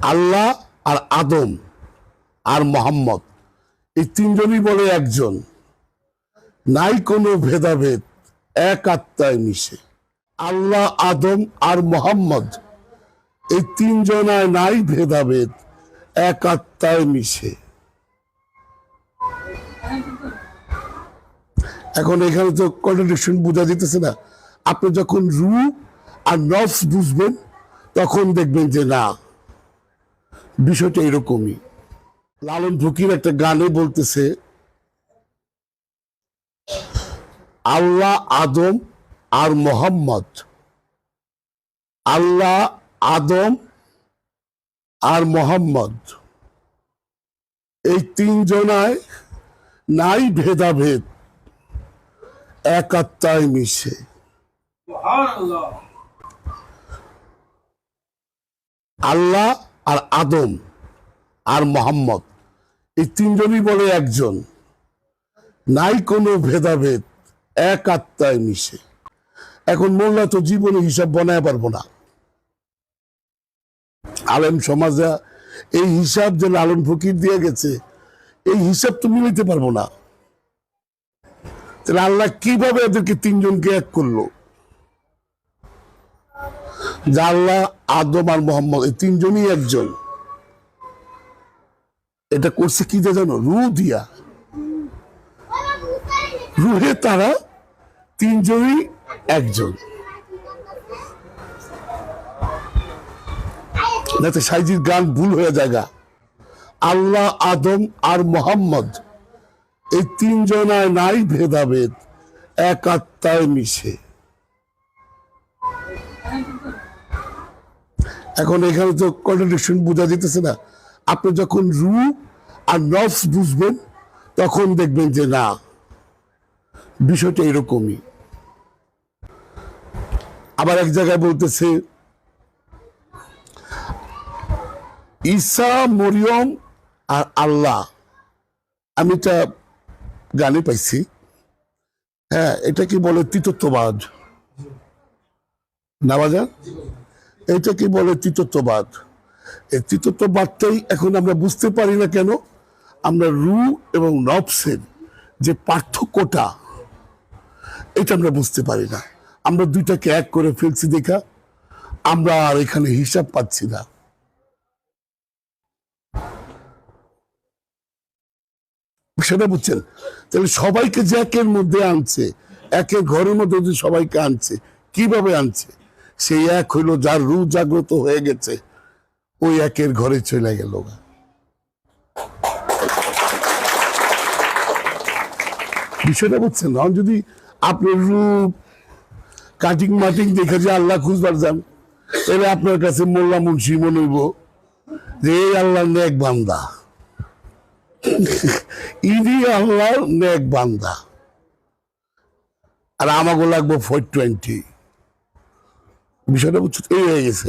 আল্লাহ আর আদম আর মোহাম্মদ। এই তিনজনই বলে একজন। নাই কোনো ভেদাভেদ, এক আত্মায় মিশে। আল্লাহ, আদম আর মোহাম্মদ, এই তিনজনায় নাই ভেদাভেদ, এক আত্মায় মিশে। এখন এখানে তো কন্ট্রাডিকশন বোঝা যেতেছে না। আপনি যখন রু আর নফস বুঝবেন, তখন দেখবেন যে না বিষয়টা এরকমই। লালন ফকির একটা গানে বলতেছে আল্লাহ আদম আর মোহাম্মদ। আল্লাহ আদম আর মোহাম্মদ। এই তিনজনায় নাই ভেদাভেদ এক আত্মায় মিশে আল্লাহ আর আদম আর মোহাম্মদ, এই তিনজনই বলে একজন। নাই কোনো ভেদাভেদ, এক আত্মায় মিশে। এখন মোল্লা তো জীবনে হিসাব বানায় পারব না। আলেম সমাজে এই হিসাব যে লালন ফকির দিয়ে গেছে, এই হিসাব তো মিলাইতে পারব না। তাহলে আল্লাহ কীভাবে এদেরকে তিনজনকে এক করল? যে আল্লাহ আদম আর মোহাম্মদ, এই তিনজনই একজন। এটা করছে কি দিয়ে জানো? রু দিয়া। রুহে তারা তিনজনই একজন। যাতে সাইজির গান ভুল হয়ে জায়গা আল্লাহ, আদম আর মোহাম্মদ, এই তিনজনায় নাই ভেদাভেদ, এক আত্মায় মিশে। এখন এখানে তো কন্ট্রাডিকশন বোঝা যেতেছে না। আপনি যখন রু আর নফস বুঝবেন, তখন দেখবেন যে না, বিষয়টা এরকমই। আবার এক জায়গায় বলতেছে, ঈসা, মরিয়ম আর আল্লাহ। আমি এটা গানে পাইছি। হ্যাঁ এটা কি বলে তৃতীয়ত্ববাদ না বাজার এটা কি বলে তৃতীয়ত্ববাদ এই তৃতীয়ত্ববাদটাই এখন আমরা বুঝতে পারি না কেন? আমরা রু এবং নবসের যে পার্থক্যটা, এটা আমরা বুঝতে পারি না। আমরা দুইটাকে এক করে ফেলছি দেখা। আমরা আর এখানে হিসাব পাচ্ছি না। সেটা বুঝছেন? তাহলে সবাইকে যে একের মধ্যে আনছে, একের ঘরের মধ্যে সবাইকে আনছে, কীভাবে আনছে? সেই এক হইল যার রু জাগ্রত হয়ে গেছে ওই একের ঘরে চলে গেল বিষয়টা বুঝছেন এখন যদি আপনার রূপ কাটিং মাটিং দেখে যে আল্লাহ খুঁজবার যান, তাহলে আপনার কাছে মোল্লা মুন্সি মনে হইব যে এই আল্লাহ নেক বান্দা। ইডি আল্লাহ নেক বান্দা। আর আমাকে লাগবো ফোর টোয়েন্টি বিষয়টা বুঝছ এই হয়ে গেছে